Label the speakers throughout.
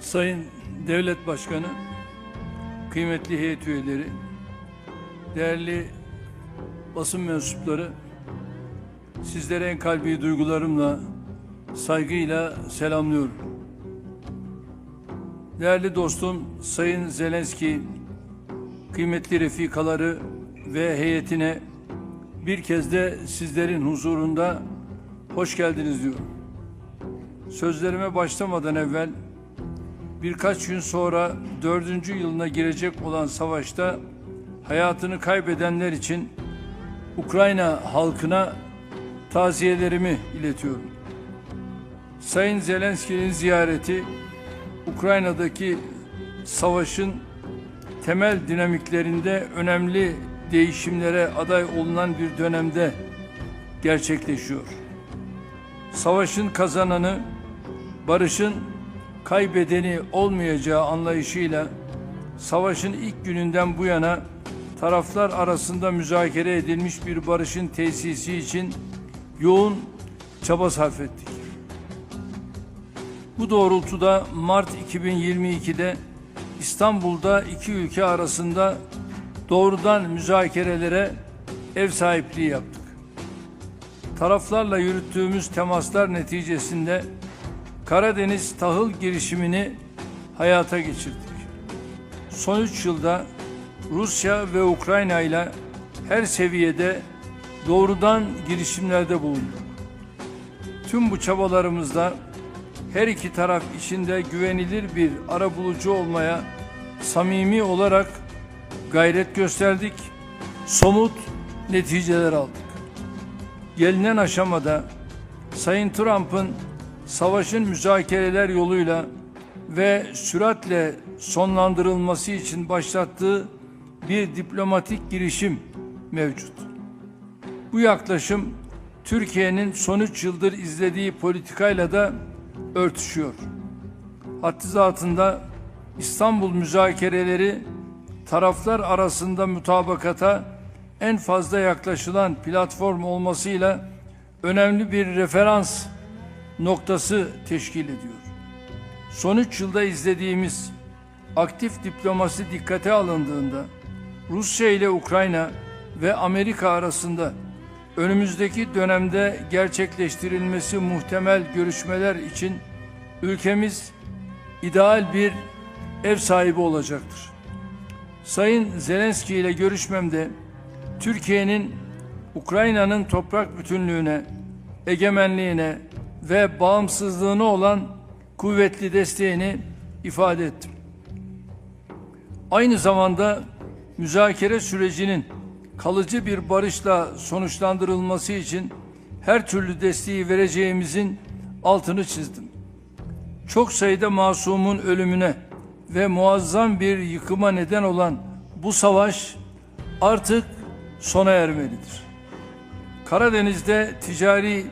Speaker 1: Sayın Devlet Başkanı, kıymetli heyet üyeleri, değerli basın mensupları, sizlere en kalbi duygularımla, saygıyla selamlıyorum. Değerli dostum Sayın Zelenski, kıymetli refikaları ve heyetine bir kez de sizlerin huzurunda hoş geldiniz diyorum. Sözlerime başlamadan evvel birkaç gün sonra dördüncü yılına girecek olan savaşta hayatını kaybedenler için Ukrayna halkına taziyelerimi iletiyorum. Sayın Zelenski'nin ziyareti Ukrayna'daki savaşın temel dinamiklerinde önemli değişimlere aday olunan bir dönemde gerçekleşiyor. Savaşın kazananı, barışın kaybedeni olmayacağı anlayışıyla savaşın ilk gününden bu yana taraflar arasında müzakere edilmiş bir barışın tesisi için yoğun çaba sarf ettik. Bu doğrultuda Mart 2022'de İstanbul'da iki ülke arasında doğrudan müzakerelere ev sahipliği yaptık. Taraflarla yürüttüğümüz temaslar neticesinde Karadeniz tahıl girişimini hayata geçirdik. Son üç yılda Rusya ve Ukrayna ile her seviyede doğrudan girişimlerde bulunduk. Tüm bu çabalarımızda her iki taraf içinde güvenilir bir arabulucu olmaya samimi olarak gayret gösterdik, somut neticeler aldık. Gelinen aşamada Sayın Trump'ın savaşın müzakereler yoluyla ve süratle sonlandırılması için başlattığı bir diplomatik girişim mevcut. Bu yaklaşım Türkiye'nin son üç yıldır izlediği politikayla da örtüşüyor. Haddi zatında İstanbul müzakereleri taraflar arasında mutabakata en fazla yaklaşılan platform olmasıyla önemli bir referans noktası teşkil ediyor. Son üç yılda izlediğimiz aktif diplomasi dikkate alındığında Rusya ile Ukrayna ve Amerika arasında önümüzdeki dönemde gerçekleştirilmesi muhtemel görüşmeler için ülkemiz ideal bir ev sahibi olacaktır. Sayın Zelenski ile görüşmemde Türkiye'nin Ukrayna'nın toprak bütünlüğüne, egemenliğine ve bağımsızlığına olan kuvvetli desteğini ifade ettim. Aynı zamanda müzakere sürecinin kalıcı bir barışla sonuçlandırılması için her türlü desteği vereceğimizin altını çizdim. Çok sayıda masumun ölümüne ve muazzam bir yıkıma neden olan bu savaş artık sona ermelidir. Karadeniz'de ticari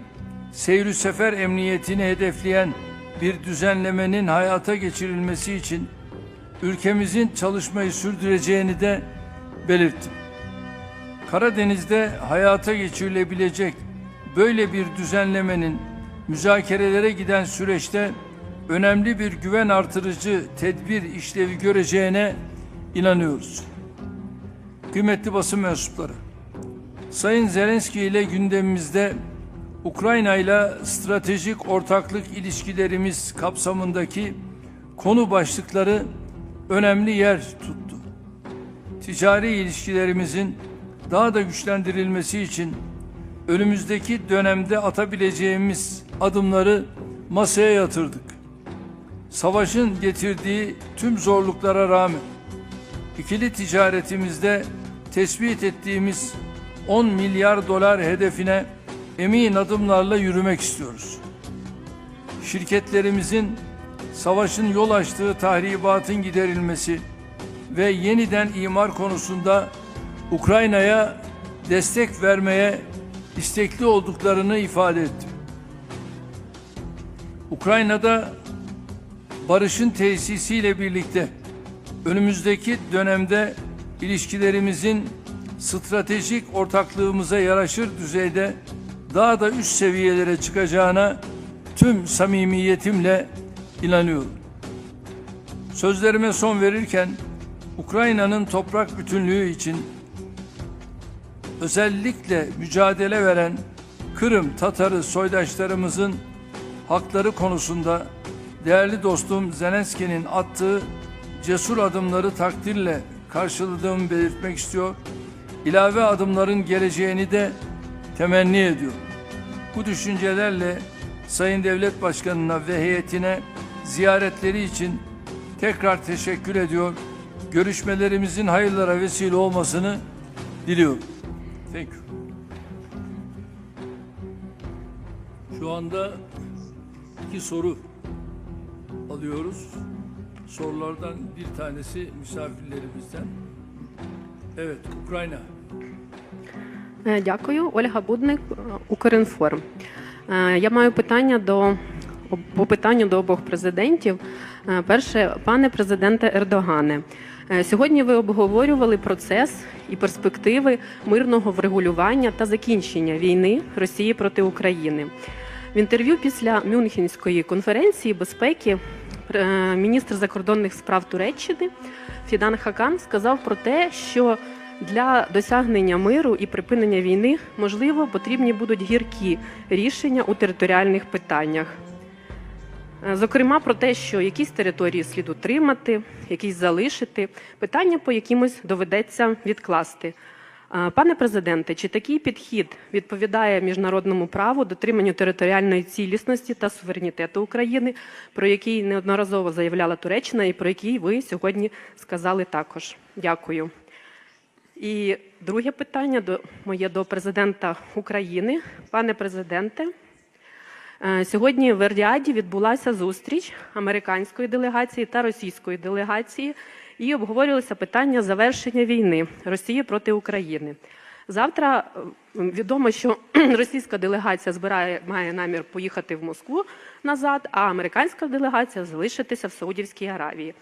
Speaker 1: seyri sefer emniyetini hedefleyen bir düzenlemenin hayata geçirilmesi için ülkemizin çalışmayı sürdüreceğini de belirttim. Karadeniz'de hayata geçirilebilecek böyle bir düzenlemenin müzakerelere giden süreçte önemli bir güven artırıcı tedbir işlevi göreceğine inanıyoruz. Kıymetli basın mensupları, Sayın Zelenski ile gündemimizde Ukrayna ile stratejik ortaklık ilişkilerimiz kapsamındaki konu başlıkları önemli yer tuttu. Ticari ilişkilerimizin daha da güçlendirilmesi için önümüzdeki dönemde atabileceğimiz adımları masaya yatırdık. Savaşın getirdiği tüm zorluklara rağmen ikili ticaretimizde tespit ettiğimiz 10 milyar dolar hedefine emin adımlarla yürümek istiyoruz. Şirketlerimizin savaşın yol açtığı tahribatın giderilmesi ve yeniden imar konusunda Ukrayna'ya destek vermeye istekli olduklarını ifade ettim. Ukrayna'da barışın tesisiyle birlikte önümüzdeki dönemde ilişkilerimizin stratejik ortaklığımıza yaraşır düzeyde daha da üst seviyelere çıkacağına tüm samimiyetimle inanıyorum. Sözlerime son verirken Ukrayna'nın toprak bütünlüğü için özellikle mücadele veren Kırım Tatarı soydaşlarımızın hakları konusunda değerli dostum Zelenski'nin attığı cesur adımları takdirle karşıladığımı belirtmek istiyor. İlave adımların geleceğini de temenni ediyor. Bu düşüncelerle Sayın Devlet Başkanı'na ve heyetine ziyaretleri için tekrar teşekkür ediyor. Görüşmelerimizin hayırlara vesile olmasını diliyorum. Thank you. Şu anda iki soru alıyoruz. Sorulardan bir tanesi misafirlerimizden. Evet, Ukrayna.
Speaker 2: Е, Дякую, Ольга Будник, е, Укрінформ. Е, Я маю питання до по питанню до обох президентів. Перше, пане президенте Ердогане, сьогодні ви обговорювали процес і перспективи мирного врегулювання та закінчення війни Росії проти України. В інтерв'ю після Мюнхенської конференції безпеки міністр закордонних справ Туреччини Фідан Хакан сказав про те, що для досягнення миру і припинення війни можливо потрібні будуть гіркі рішення у територіальних питаннях. Е, Зокрема, про те, що якісь території слід утримати, якісь залишити, питання по якимось доведеться відкласти. Е, Пане президенте, чи такий підхід відповідає міжнародному праву, дотриманню територіальної цілісності та суверенітету України, про який неодноразово заявляла Туреччина, і про який ви сьогодні сказали також? Дякую. І друге питання до моє до президента України. Пане президенте, е, сьогодні в Ердіаді відбулася зустріч американської делегації та російської делегації, і обговорювалися питання завершення війни Росії проти України. Завтра е, відомо, що російська делегація збирає має намір поїхати в Москву назад, а американська делегація залишитися в Саудівській Аравії.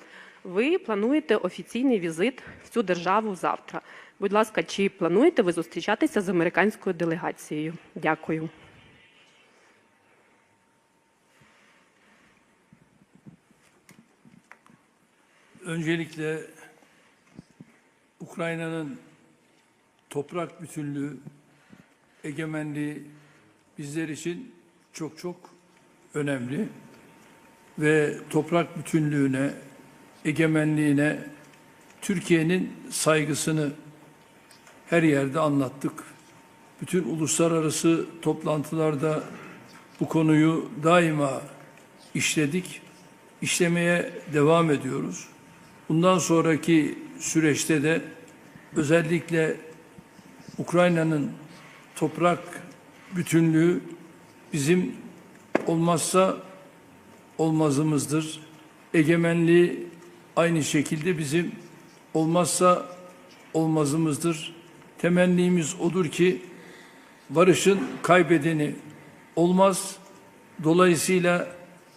Speaker 2: Ви плануєте офіційний візит в цю державу завтра. Будь ласка, чи плануєте ви зустрічатися з американською делегацією? Дякую.
Speaker 1: Öncelikle Ukrayna'nın toprak bütünlüğü, egemenliği bizler için çok çok önemli ve toprak bütünlüğüne, egemenliğine Türkiye'nin saygısını her yerde anlattık. Bütün uluslararası toplantılarda bu konuyu daima işledik, işlemeye devam ediyoruz. Bundan sonraki süreçte de özellikle Ukrayna'nın toprak bütünlüğü bizim olmazsa olmazımızdır. Egemenliği aynı şekilde bizim olmazsa olmazımızdır. Temennimiz odur ki barışın kaybedeni olmaz. Dolayısıyla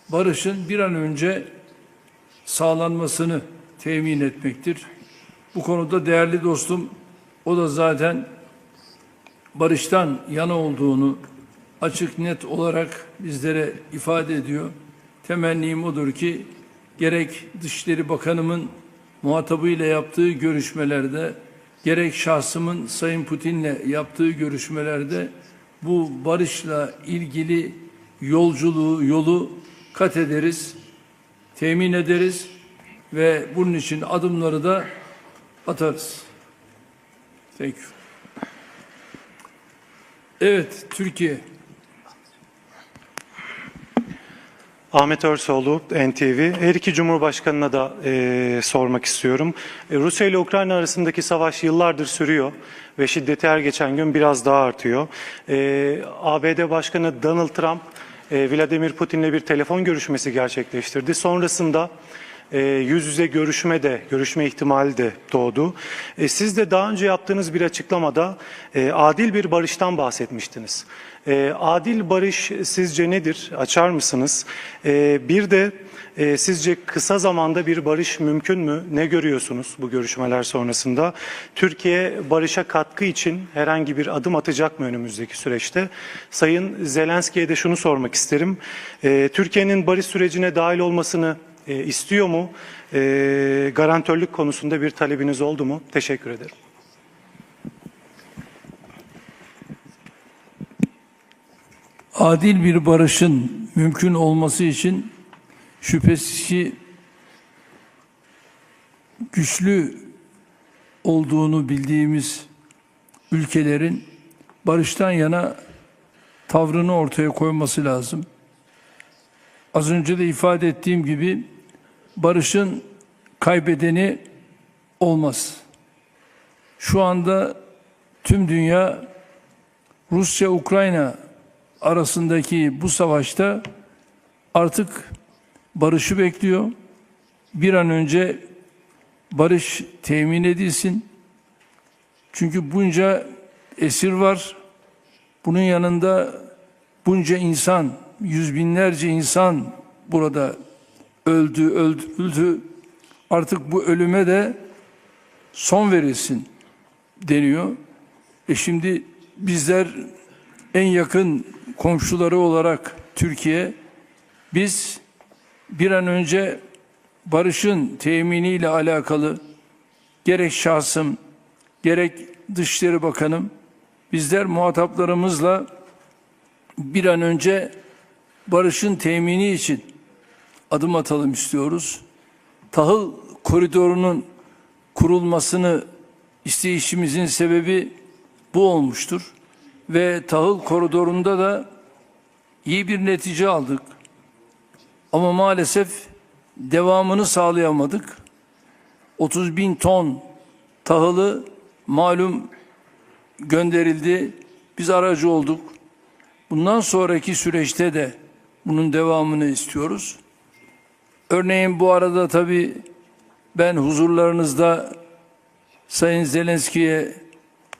Speaker 1: barışın bir an önce sağlanmasını temin etmektir. Bu konuda değerli dostum o da zaten barıştan yana olduğunu açık net olarak bizlere ifade ediyor. Temennim odur ki gerek Dışişleri Bakanımın muhatabıyla yaptığı görüşmelerde gerek şahsımın Sayın Putin'le yaptığı görüşmelerde bu barışla ilgili yolculuğu, yolu kat ederiz, temin ederiz ve bunun için adımları da atarız. Thank you. Evet, Türkiye.
Speaker 3: Ahmet Örsoğlu, NTV. Her iki Cumhurbaşkanı'na da e, sormak istiyorum. E, Rusya ile Ukrayna arasındaki savaş yıllardır sürüyor ve şiddeti her geçen gün biraz daha artıyor. E, ABD Başkanı Donald Trump, e, Vladimir Putin'le bir telefon görüşmesi gerçekleştirdi. Sonrasında e, yüz yüze görüşme de, görüşme ihtimali de doğdu. E, siz de daha önce yaptığınız bir açıklamada e, adil bir barıştan bahsetmiştiniz. E, adil barış sizce nedir? Açar mısınız? E, bir de e, sizce kısa zamanda bir barış mümkün mü? Ne görüyorsunuz bu görüşmeler sonrasında? Türkiye barışa katkı için herhangi bir adım atacak mı önümüzdeki süreçte? Sayın Zelenski'ye de şunu sormak isterim. E, Türkiye'nin barış sürecine dahil olmasını e, istiyor mu? E, garantörlük konusunda bir talebiniz oldu mu? Teşekkür ederim.
Speaker 1: adil bir barışın mümkün olması için şüphesiz ki güçlü olduğunu bildiğimiz ülkelerin barıştan yana tavrını ortaya koyması lazım. Az önce de ifade ettiğim gibi barışın kaybedeni olmaz. Şu anda tüm dünya Rusya-Ukrayna arasındaki bu savaşta artık barışı bekliyor. Bir an önce barış temin edilsin. Çünkü bunca esir var. Bunun yanında bunca insan, yüz binlerce insan burada öldü, öldürüldü. Artık bu ölüme de son verilsin deniyor. E şimdi bizler en yakın komşuları olarak Türkiye biz bir an önce barışın teminiyle alakalı gerek şahsım gerek Dışişleri Bakanım bizler muhataplarımızla bir an önce barışın temini için adım atalım istiyoruz. Tahıl koridorunun kurulmasını isteyişimizin sebebi bu olmuştur ve tahıl koridorunda da iyi bir netice aldık. Ama maalesef devamını sağlayamadık. 30 bin ton tahılı malum gönderildi. Biz aracı olduk. Bundan sonraki süreçte de bunun devamını istiyoruz. Örneğin bu arada tabii ben huzurlarınızda Sayın Zelenski'ye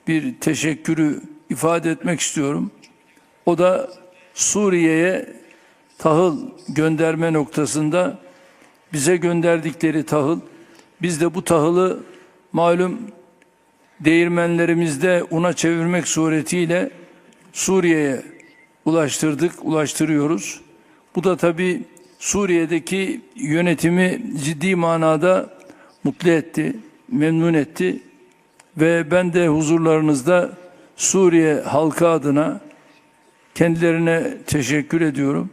Speaker 1: bir teşekkürü ifade etmek istiyorum. O da Suriye'ye tahıl gönderme noktasında bize gönderdikleri tahıl, biz de bu tahılı malum değirmenlerimizde una çevirmek suretiyle Suriye'ye ulaştırdık, ulaştırıyoruz. Bu da tabii Suriye'deki yönetimi ciddi manada mutlu etti, memnun etti ve ben de huzurlarınızda Suriye halkı adına kendilerine teşekkür ediyorum.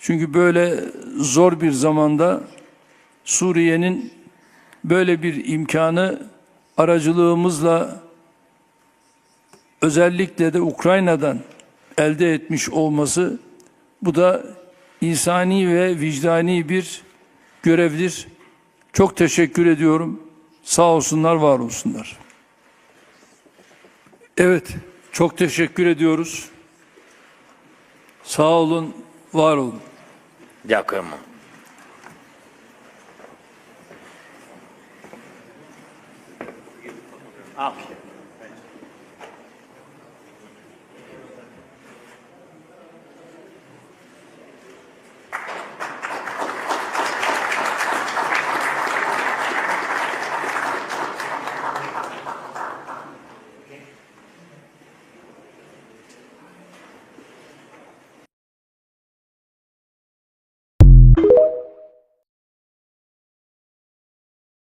Speaker 1: Çünkü böyle zor bir zamanda Suriye'nin böyle bir imkanı aracılığımızla özellikle de Ukrayna'dan elde etmiş olması bu da insani ve vicdani bir görevdir. Çok teşekkür ediyorum. Sağ olsunlar, var olsunlar. Evet, çok teşekkür ediyoruz. Sağ olun, var olun.
Speaker 4: Дякуємо. А,